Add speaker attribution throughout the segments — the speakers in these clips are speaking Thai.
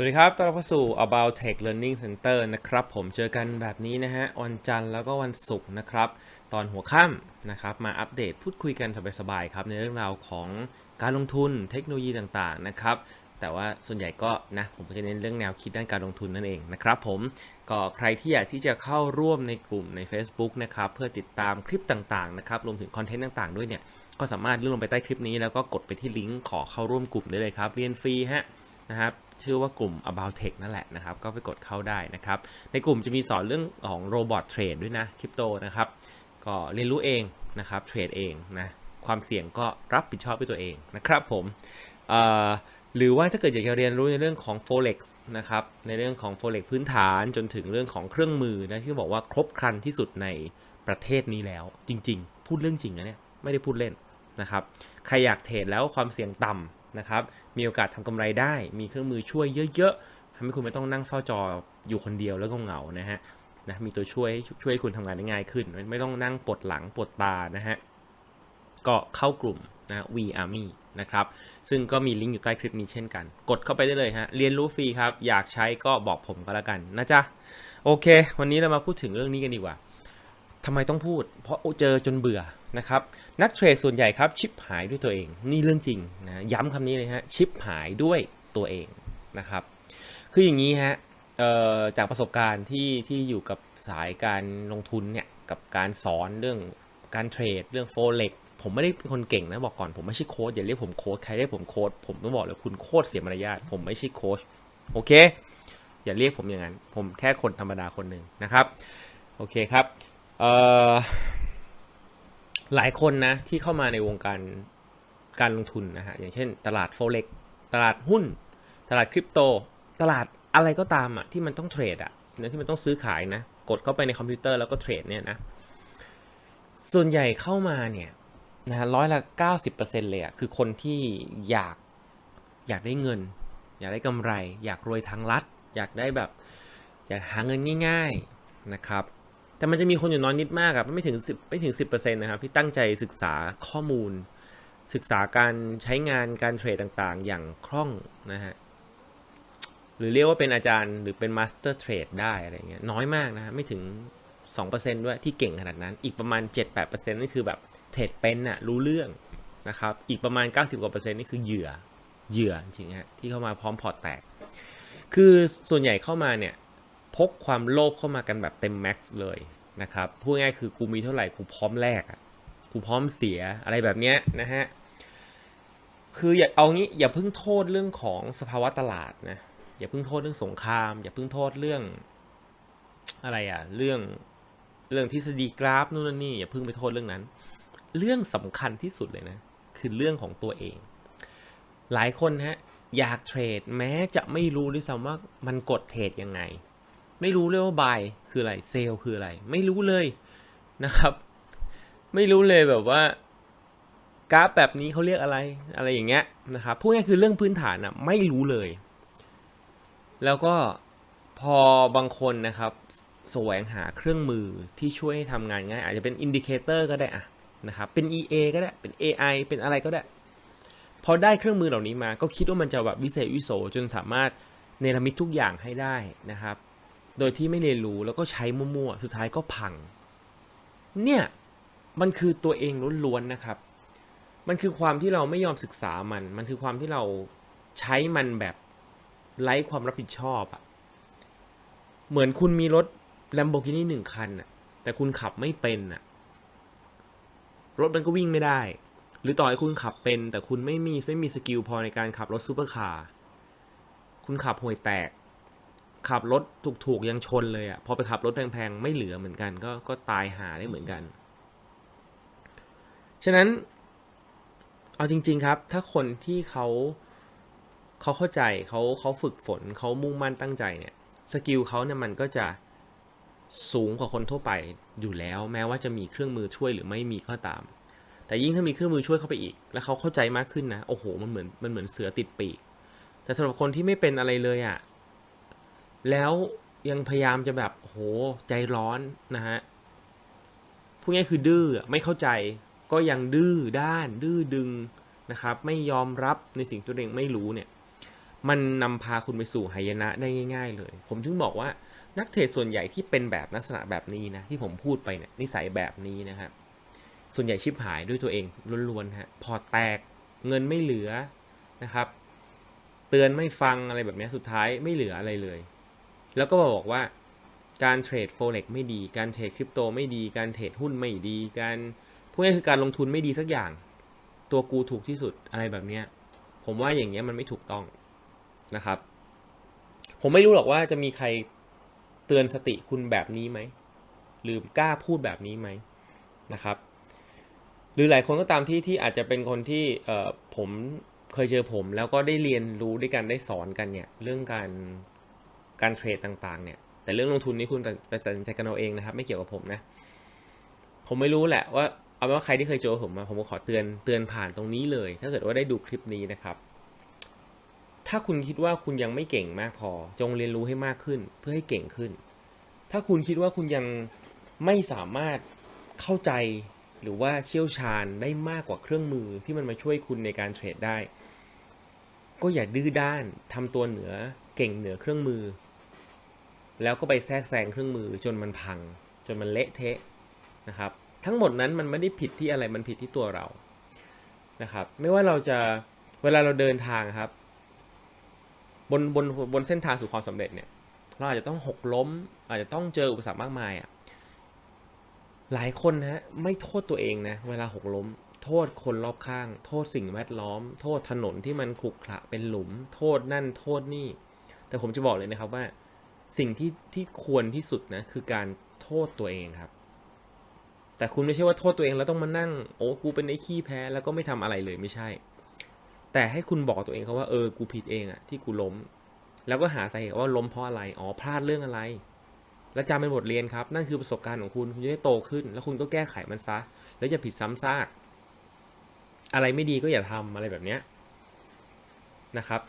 Speaker 1: สวัสดีครับต้อนรับเข้าสู่ About Tech Learning Center นะครับ ผมเจอกันแบบนี้นะฮะ วันจันทร์แล้วก็วันศุกร์นะครับ ตอนหัวค่ำนะครับ มาอัปเดตพูดคุยกันสบายๆครับ ในเรื่องราวของการลงทุนเทคโนโลยีต่างๆ นะครับ แต่ว่าส่วนใหญ่ก็นะ ผมก็จะเน้นเรื่องแนวคิดด้านการลงทุนนั่นเองนะครับผม ก็ใครที่อยากที่จะเข้าร่วมในกลุ่มใน Facebook นะครับ เพื่อติดตามคลิปต่างๆ นะครับ รวมถึงคอนเทนต์ต่างๆ ด้วยเนี่ย ก็สามารถเลื่อนลงไปใต้คลิปนี้แล้วก็กดไปที่ลิงก์ขอเข้าร่วมกลุ่มได้เลยครับ เรียนฟรีฮะนะครับ ชื่อว่ากลุ่ม about tech นั่นแหละนะครับ ก็ไปกดเข้าได้นะครับ ในกลุ่มจะมีสอนเรื่องของโรบอทเทรดด้วยนะคริปโตนะครับ ก็เรียนรู้เองนะครับ เทรดเองนะ ความเสี่ยงก็รับผิดชอบด้วยตัวเองนะครับผมหรือว่าถ้าเกิดอยากจะเรียนรู้ในเรื่องของ forex นะครับ ในเรื่องของ forex พื้นฐานจนถึงเรื่องของเครื่องมือนะที่บอกว่าครบครันที่สุดในประเทศนี้แล้ว จริง ๆ พูดเรื่องจริงนะเนี่ยไม่ได้พูดเล่นนะครับ ใครอยากเทรดแล้วความเสี่ยงต่ำ นะครับ มีโอกาสทำกำไรได้ มีเครื่องมือช่วยเยอะๆทำให้คุณไม่ต้องนั่งเฝ้าจออยู่คนเดียวแล้วก็เหงานะฮะนะมีตัวช่วยช่วยให้คุณทำงานได้ง่ายขึ้นไม่ไม่ต้องนั่งปวดหลังปวดตานะฮะก็เข้ากลุ่มนะ V Army นะครับ ซึ่งก็มีลิงก์อยู่ใต้คลิปนี้เช่นกัน กดเข้าไปได้เลยฮะ เรียนรู้ฟรีครับ อยากใช้ก็บอกผมก็แล้วกันนะจ๊ะ โอเค วันนี้เรามาพูดถึงเรื่องนี้กันดีกว่าทำไมต้องพูด เพราะเจอจนเบื่อนะครับ นักเทรดส่วนใหญ่ครับชิปหายด้วยตัวเอง นี่เรื่องจริงนะย้ำคำนี้เลยฮะชิปหายด้วยตัวเองนะครับ คืออย่างนี้ฮะจากประสบการณ์ที่ที่อยู่กับสายการลงทุนเนี่ยกับการสอนเรื่องการเทรดเรื่องโฟเล็กผมไม่ได้เป็นคนเก่งนะบอกก่อนผมไม่ใช่โค้ชอย่าเรียกผมโค้ชใครเรียกผมโค้ชผมต้องบอกเลยคุณโคตรเสียมารยาทผมไม่ใช่โค้ชโอเค อย่าเรียกผมอย่างนั้น ผมแค่คนธรรมดาคนหนึ่งนะครับ โอเคครับเอ่อ หลายคนนะที่เข้ามาในวงการการลงทุนนะฮะอย่างเช่น ตลาดโฟเล็กตลาดหุ้น ตลาดคริปโต ตลาดอะไรก็ตามอะที่มันต้องเทรดอะนะที่มันต้องซื้อขายนะ กดเข้าไปในคอมพิวเตอร์แล้วก็เทรดเนี่ยนะ ส่วนใหญ่เข้ามาเนี่ยนะร้อยละเก้าสิบเปอร์เซ็นเลยอะคือคนที่อยากอยากได้เงิน อยากได้กำไร อยากรวยทางลัด อยากได้แบบ อยากหาเงินง่าย ๆนะครับ แต่มันจะมีคนอยู่น้อยนิดมากอะไม่ถึง10ไม่ถึง 10%นะครับที่ตั้งใจศึกษาข้อมูล ศึกษาการใช้งานการเทรดต่างๆ อย่างคล่องนะฮะหรือเรียกว่าเป็นอาจารย์หรือเป็นมาสเตอร์เทรดได้อะไรเงี้ยน้อยมากนะฮะไม่ถึง 2%ด้วยที่เก่งขนาดนั้น อีกประมาณ 7-8%นี่คือแบบเทรดเป็นอะรู้เรื่องนะครับอีกประมาณ 90กว่าเปอร์เซ็นต์นี่คือเหยื่อเหยื่อจริงฮะที่เข้ามาพร้อมพอร์ตแตก คือส่วนใหญ่เข้ามาเนี่ย พกความโลภเข้ามากันแบบเต็มแม็กซ์เลยนะครับพูดง่ายคือกูมีเท่าไหร่กูพร้อมแลกอะกูพร้อมเสียอะไรแบบเนี้ยนะฮะคืออย่าเอางี้อย่าเพิ่งโทษเรื่องของสภาวะตลาดนะอย่าเพิ่งโทษเรื่องสงคราม อย่าเพิ่งโทษเรื่องอะไรอะเรื่องเรื่องทฤษฎีกราฟนู่นนี่อย่าเพิ่งไปโทษเรื่องนั้น เรื่องสำคัญที่สุดเลยนะคือเรื่องของตัวเอง หลายคนฮะอยากเทรดแม้จะไม่รู้ด้วยซ้ำว่ามันกดเทรดยังไง ไม่รู้เลยว่า buy คืออะไร sell คืออะไร ไม่รู้เลยนะครับ ไม่รู้เลยแบบว่ากราฟแบบนี้เขาเรียกอะไรอะไรอย่างเงี้ยนะครับพูดง่ายคือเรื่องพื้นฐานอะไม่รู้เลย แล้วก็พอบางคนนะครับแสวงหาเครื่องมือที่ช่วยให้ทำงานง่าย อาจจะเป็นอินดิเคเตอร์ก็ได้อะนะครับเป็น EA ก็ได้เป็น AI เป็นอะไรก็ได้ พอได้เครื่องมือเหล่านี้มา ก็คิดว่ามันจะแบบวิเศษวิโสจนสามารถเนรมิตทุกอย่างให้ได้นะครับ โดยที่ไม่เรียนรู้แล้วก็ใช้มั่วๆ สุดท้ายก็พัง เนี่ย มันคือตัวเองล้วนๆนะครับ มันคือความที่เราไม่ยอมศึกษามัน มันคือความที่เราใช้มันแบบไร้ความรับผิดชอบอะเหมือนคุณมีรถ Lamborghini หนึ่งคันอะแต่คุณขับไม่เป็นอะรถมันก็วิ่งไม่ได้ หรือต่อให้คุณขับเป็น แต่คุณไม่มีไม่มีสกิลพอในการขับรถซูเปอร์คาร์ คุณขับห่วยแตก ขับรถถูกๆยังชนเลยอะ่ะพอไปขับรถแพงๆไม่เหลือเหมือนกัน ก็ก็ตายหาได้เหมือนกัน ฉะนั้น เอาจริง ๆครับ ถ้าคนที่เขาเขาเข้าใจเขาเขาฝึกฝนเขามุ่งมั่นตั้งใจเนี่ยสกิลเขาเนี่ยมันก็จะสูงกว่าคนทั่วไปอยู่แล้ว แม้ว่าจะมีเครื่องมือช่วยหรือไม่มีก็ตาม แต่ยิ่งถ้ามีเครื่องมือช่วยเข้าไปอีก แล้วเขาเข้าใจมากขึ้นนะโอ้โหมันเหมือนมันเหมือนเสือติดปีก แต่สำหรับคนที่ไม่เป็นอะไรเลยอะ่ะ แล้วยังพยายามจะแบบโหใจร้อนนะฮะพูดง่ายคือดื้อไม่เข้าใจก็ยังดื้อด้านดื้อดึงนะครับ ไม่ยอมรับในสิ่งตัวเองไม่รู้เนี่ย มันนำพาคุณไปสู่หายนะได้ง่าย ๆ เลย ผมถึงบอกว่านักเทรดส่วนใหญ่ที่เป็นแบบลักษณะแบบนี้นะที่ผมพูดไปเนี่ยนิสัยแบบนี้นะครับ ส่วนใหญ่ชิบหายด้วยตัวเองล้วนๆฮะพอแตกเงินไม่เหลือนะครับ เตือนไม่ฟังอะไรแบบนี้สุดท้ายไม่เหลืออะไรเลย แล้วก็มาบอกว่าการเทรดโฟเร็กไม่ดี การเทรดคริปโตไม่ดี การเทรดหุ้นไม่ดี การพวกนี้คือการลงทุนไม่ดีสักอย่าง ตัวกูถูกที่สุดอะไรแบบเนี้ย ผมว่าอย่างเงี้ยมันไม่ถูกต้องนะครับ ผมไม่รู้หรอกว่าจะมีใครเตือนสติคุณแบบนี้ไหมหรือกล้าพูดแบบนี้ไหมนะครับ หรือหลายคนก็ตามที่ที่อาจจะเป็นคนที่ผมเคยเจอผม แล้วก็ได้เรียนรู้ด้วยกันได้สอนกันเนี่ยเรื่องการ การเทรดต่างๆเนี่ยแต่เรื่องลงทุนนี่คุณไปตัดสินใจกันเอาเองนะครับ ไม่เกี่ยวกับผมนะ ผมไม่รู้แหละว่าเอาเป็นว่าใครที่เคยเจอผมมาผมก็ขอเตือนเตือนผ่านตรงนี้เลย ถ้าเกิดว่าได้ดูคลิปนี้นะครับ ถ้าคุณคิดว่าคุณยังไม่เก่งมากพอ จงเรียนรู้ให้มากขึ้น เพื่อให้เก่งขึ้น ถ้าคุณคิดว่าคุณยังไม่สามารถเข้าใจหรือว่าเชี่ยวชาญได้มากกว่าเครื่องมือที่มันมาช่วยคุณในการเทรดได้ ก็อย่าดื้อด้านทำตัวเหนือเก่งเหนือเครื่องมือ แล้วก็ไปแทรกแซงเครื่องมือจนมันพัง จนมันเละเทะนะครับ ทั้งหมดนั้นมันไม่ได้ผิดที่อะไรมันผิดที่ตัวเรานะครับ ไม่ว่าเราจะเวลาเราเดินทางครับ บนบนบนเส้นทางสู่ความสำเร็จเนี่ยเราอาจจะต้องหกล้ม อาจจะต้องเจออุปสรรคมากมายอะหลายคนนะฮะไม่โทษตัวเองนะเวลาหกล้ม โทษคนรอบข้าง โทษสิ่งแวดล้อม โทษถนนที่มันขรุขระเป็นหลุม โทษนั่นโทษนี่ แต่ผมจะบอกเลยนะครับว่า สิ่งที่ที่ควรที่สุดนะคือการโทษตัวเองครับ แต่คุณไม่ใช่ว่าโทษตัวเองแล้วต้องมานั่งโอ้กูเป็นไอ้ขี้แพ้แล้วก็ไม่ทำอะไรเลยไม่ใช่ แต่ให้คุณบอกตัวเองเขาว่าเออกูผิดเองอะที่กูล้ม แล้วก็หาสาเหตุว่าล้มเพราะอะไรอ๋อพลาดเรื่องอะไร แล้วจำเป็นบทเรียนครับ นั่นคือประสบการณ์ของคุณคุณจะได้โตขึ้น แล้วคุณก็แก้ไขมันซะ แล้วอย่าผิดซ้ำซากอะไรไม่ดีก็อย่าทำอะไรแบบเนี้ยนะครับ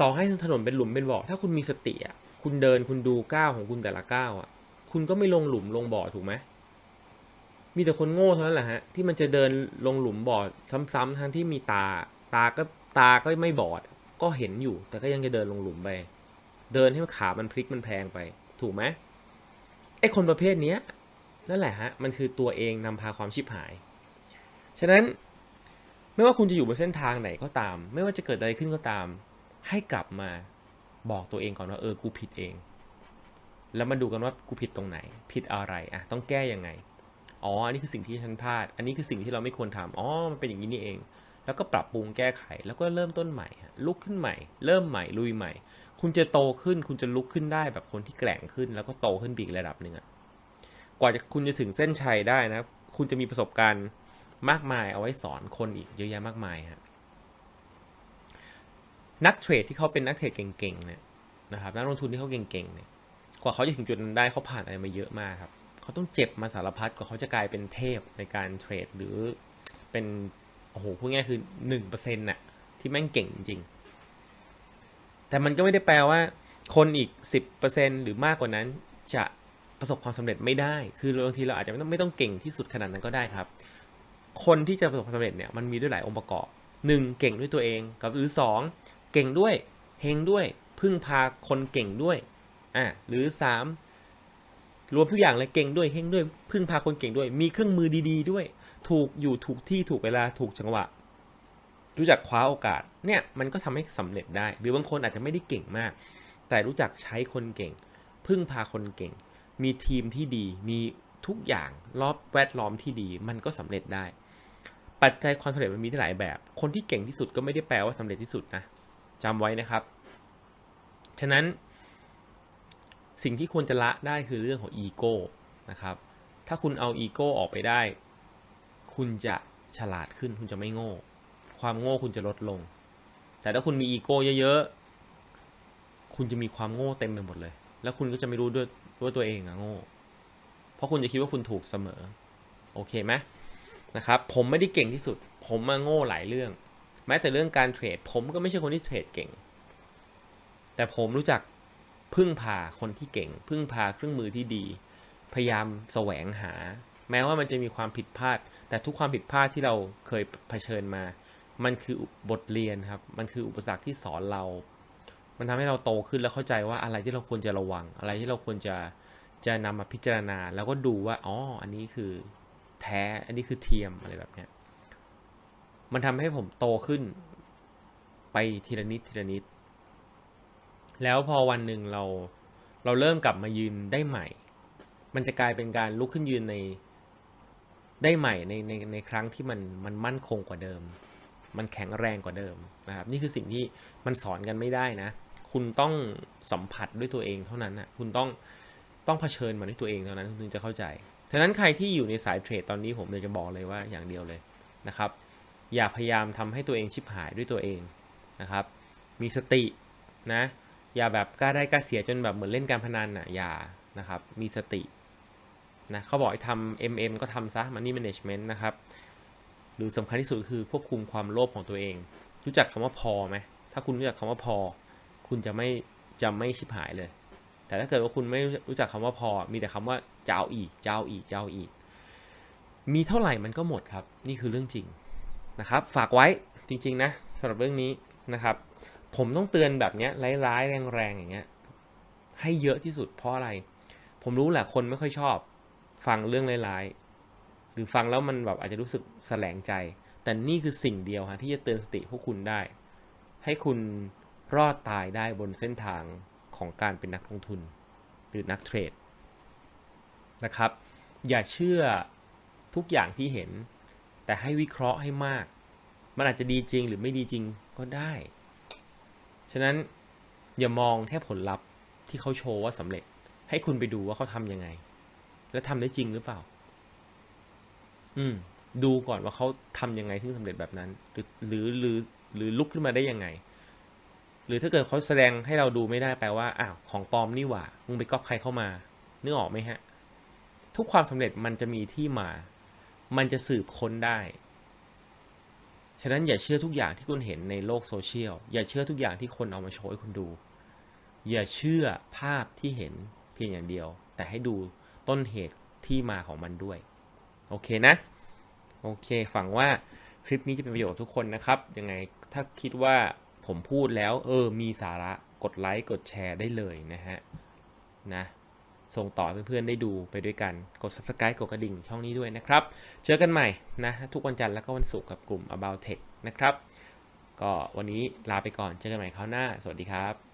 Speaker 1: ต่อให้ถนนเป็นหลุมเป็นบ่อถ้าคุณมีสติอะ คุณเดินคุณดูก้าวของคุณแต่ละก้าวอะ คุณก็ไม่ลงหลุมลงบ่อถูกไหมมีแต่คนโง่เท่านั้นแหละฮะที่มันจะเดินลงหลุมบ่อซ้ำๆทั้งที่มีตา ตาก็ตาก็ไม่บอด ก็เห็นอยู่ แต่ก็ยังจะเดินลงหลุมไป เดินให้ขามันพลิกมันแพงไป ถูกไหมไอ้คนประเภทเนี้ยนั่นแหละฮะมันคือตัวเองนำพาความชิบหาย ฉะนั้นไม่ว่าคุณจะอยู่บนเส้นทางไหนก็ตาม ไม่ว่าจะเกิดอะไรขึ้นก็ตาม ให้กลับมา บอกตัวเองก่อนว่าเออกูผิดเอง แล้วมาดูกันว่ากูผิดตรงไหน ผิดอะไรอะต้องแก้ยังไงอ๋ออันนี้คือสิ่งที่ฉันพลาด อันนี้คือสิ่งที่เราไม่ควรทำอ๋อมันเป็นอย่างนี้นี่เอง แล้วก็ปรับปรุงแก้ไขแล้วก็เริ่มต้นใหม่ลุกขึ้นใหม่ เริ่มใหม่ลุยใหม่ คุณจะโตขึ้นคุณจะลุกขึ้นได้แบบคนที่แกร่งขึ้น แล้วก็โตขึ้นไปอีกระดับหนึ่งอะกว่าจะคุณจะถึงเส้นชัยได้นะ คุณจะมีประสบการณ์มากมายเอาไว้สอนคนอีกเยอะแยะมากมายฮะ นักเทรดที่เขาเป็นนักเทรดเก่งๆเนี่ยนะครับนักลงทุนที่เขาเก่งๆเนี่ยกว่าเขาจะถึงจุดนั้นได้เขาผ่านอะไรมาเยอะมากครับเขาต้องเจ็บมาสารพัดกว่าเขาจะกลายเป็นเทพในการเทรดหรือเป็นโอ้โหพูดง่ายคือหนึ่งเปอร์เซ็นต์น่ะที่แม่งเก่งจริง แต่มันก็ไม่ได้แปลว่า คนอีกสิบเปอร์เซ็นต์หรือมากกว่านั้นจะประสบความสำเร็จไม่ได้ คือบางทีเราอาจจะไม่ต้องไม่ต้องเก่งที่สุดขนาดนั้นก็ได้ครับ คนที่จะประสบความสำเร็จเนี่ยมันมีด้วยหลายองค์ประกอบหนึ่งเก่งด้วยตัวเองกับหรือสอง เก่งด้วยเฮงด้วย พึ่งพาคนเก่งด้วยอะหรือสามรวมทุกอย่างเลยเก่งด้วยเฮงด้วย พึ่งพาคนเก่งด้วย มีเครื่องมือดี ๆ ด้วย ถูกอยู่ถูกที่ถูกเวลาถูกจังหวะ รู้จักคว้าโอกาสเนี่ยมันก็ทำให้สำเร็จได้ หรือบางคนอาจจะไม่ได้เก่งมาก แต่รู้จักใช้คนเก่ง พึ่งพาคนเก่ง มีทีมที่ดีมีทุกอย่างรอบแวดล้อมที่ดี มันก็สำเร็จได้ ปัจจัยความสำเร็จมันมีหลายแบบ คนที่เก่งที่สุดก็ไม่ได้แปลว่าสำเร็จที่สุดนะ จำไว้นะครับ ฉะนั้น สิ่งที่ควรจะละได้คือเรื่องของอีโก้นะครับ ถ้าคุณเอาอีโก้ออกไปได้ คุณจะฉลาดขึ้น คุณจะไม่โง่ ความโง่คุณจะลดลง แต่ถ้าคุณมีอีโก้เยอะๆ คุณจะมีความโง่เต็มไปหมดเลย แล้วคุณก็จะไม่รู้ด้วยว่าตัวเองอะโง่ เพราะคุณจะคิดว่าคุณถูกเสมอ โอเคไหมนะครับ ผมไม่ได้เก่งที่สุด ผมมาโง่หลายเรื่อง แม้แต่เรื่องการเทรด ผมก็ไม่ใช่คนที่เทรดเก่ง แต่ผมรู้จักพึ่งพาคนที่เก่ง พึ่งพาเครื่องมือที่ดี พยายามแสวงหา แม้ว่ามันจะมีความผิดพลาด แต่ทุกความผิดพลาดที่เราเคยเผชิญมา มันคือบทเรียนครับ มันคืออุปสรรคที่สอนเรา มันทำให้เราโตขึ้นแล้วเข้าใจว่าอะไรที่เราควรจะระวัง อะไรที่เราควรจะจะนำมาพิจารณา แล้วก็ดูว่า อ๋อ อันนี้คือแท้ อันนี้คือเทียมอะไรแบบเนี้ย มันทำให้ผมโตขึ้น ไปทีละนิดทีละนิด แล้วพอวันหนึ่งเราเราเริ่มกลับมายืนได้ใหม่ มันจะกลายเป็นการลุกขึ้นยืนในได้ใหม่ในในในครั้งที่มันมันมั่นคงกว่าเดิม มันแข็งแรงกว่าเดิมนะครับ นี่คือสิ่งที่มันสอนกันไม่ได้นะ คุณต้องสัมผัสด้วยตัวเองเท่านั้นนะคุณต้องต้องเผชิญมันด้วยตัวเองเท่านั้นคุณถึงจะเข้าใจฉะนั้นใครที่อยู่ในสายเทรดตอนนี้ผมเลยจะบอกเลยว่าอย่างเดียวเลยนะครับ อย่าพยายามทำให้ตัวเองชิบหายด้วยตัวเองนะครับ มีสตินะ อย่าแบบกล้าได้กล้าเสียจนแบบเหมือนเล่นการพนันอะอย่านะครับ มีสตินะเขาบอกให้ทำ MM ก็ทำซะ Money Management นะครับ หรือสำคัญที่สุดคือควบคุมความโลภของตัวเอง รู้จักคำว่าพอไหม ถ้าคุณรู้จักคำว่าพอ คุณจะไม่จะไม่ชิบหายเลย แต่ถ้าเกิดว่าคุณไม่รู้จักคำว่าพอ มีแต่คำว่าเจะเอาอีก เจะเอาอีก เจะเอาอีก มีเท่าไหร่มันก็หมดครับ นี่คือเรื่องจริง นะครับ ฝากไว้จริงๆนะสำหรับเรื่องนี้นะครับ ผมต้องเตือนแบบเนี้ยร้ายๆแรงๆอย่างเงี้ยให้เยอะที่สุดเพราะอะไร ผมรู้แหละคนไม่ค่อยชอบ ฟังเรื่องร้ายๆหรือฟังแล้วมันแบบอาจจะรู้สึกแสลงใจ แต่นี่คือสิ่งเดียวฮะที่จะเตือนสติพวกคุณได้ ให้คุณรอดตายได้บนเส้นทางของการเป็นนักลงทุน หรือนักเทรดนะครับ อย่าเชื่อทุกอย่างที่เห็น แต่ให้วิเคราะห์ให้มาก มันอาจจะดีจริงหรือไม่ดีจริงก็ได้ ฉะนั้นอย่ามองแค่ผลลัพธ์ที่เขาโชว์ว่าสำเร็จ ให้คุณไปดูว่าเขาทำยังไง และทำได้จริงหรือเปล่า อืม ดูก่อนว่าเขาทำยังไงถึงสำเร็จแบบนั้นหรือหรือหรือหรือลุกขึ้นมาได้ยังไง หรือถ้าเกิดเขาแสดงให้เราดูไม่ได้แปลว่าอ้าวของปลอมนี่หว่ามึงไปก๊อปใครเข้ามานึกออกไหมฮะ ทุกความสำเร็จมันจะมีที่มา มันจะสืบค้นได้ ฉะนั้นอย่าเชื่อทุกอย่างที่คุณเห็นในโลกโซเชียล อย่าเชื่อทุกอย่างที่คนเอามาโชว์ให้คุณดู อย่าเชื่อภาพที่เห็นเพียงอย่างเดียว แต่ให้ดูต้นเหตุที่มาของมันด้วย โอเคนะ โอเคฝังว่าคลิปนี้จะเป็นประโยชน์ทุกคนนะครับ ยังไงถ้าคิดว่าผมพูดแล้ว เออ มีสาระ กดไลค์ กดแชร์ได้เลยนะฮะ นะ ส่งต่อเพื่อนๆได้ดูไปด้วยกัน กด subscribe กดกระดิ่งช่องนี้ด้วยนะครับ เจอกันใหม่นะทุกวันจันทร์แล้วก็วันศุกร์กับกลุ่ม about tech นะครับ ก็วันนี้ลาไปก่อนเจอกันใหม่คราวหน้า สวัสดีครับ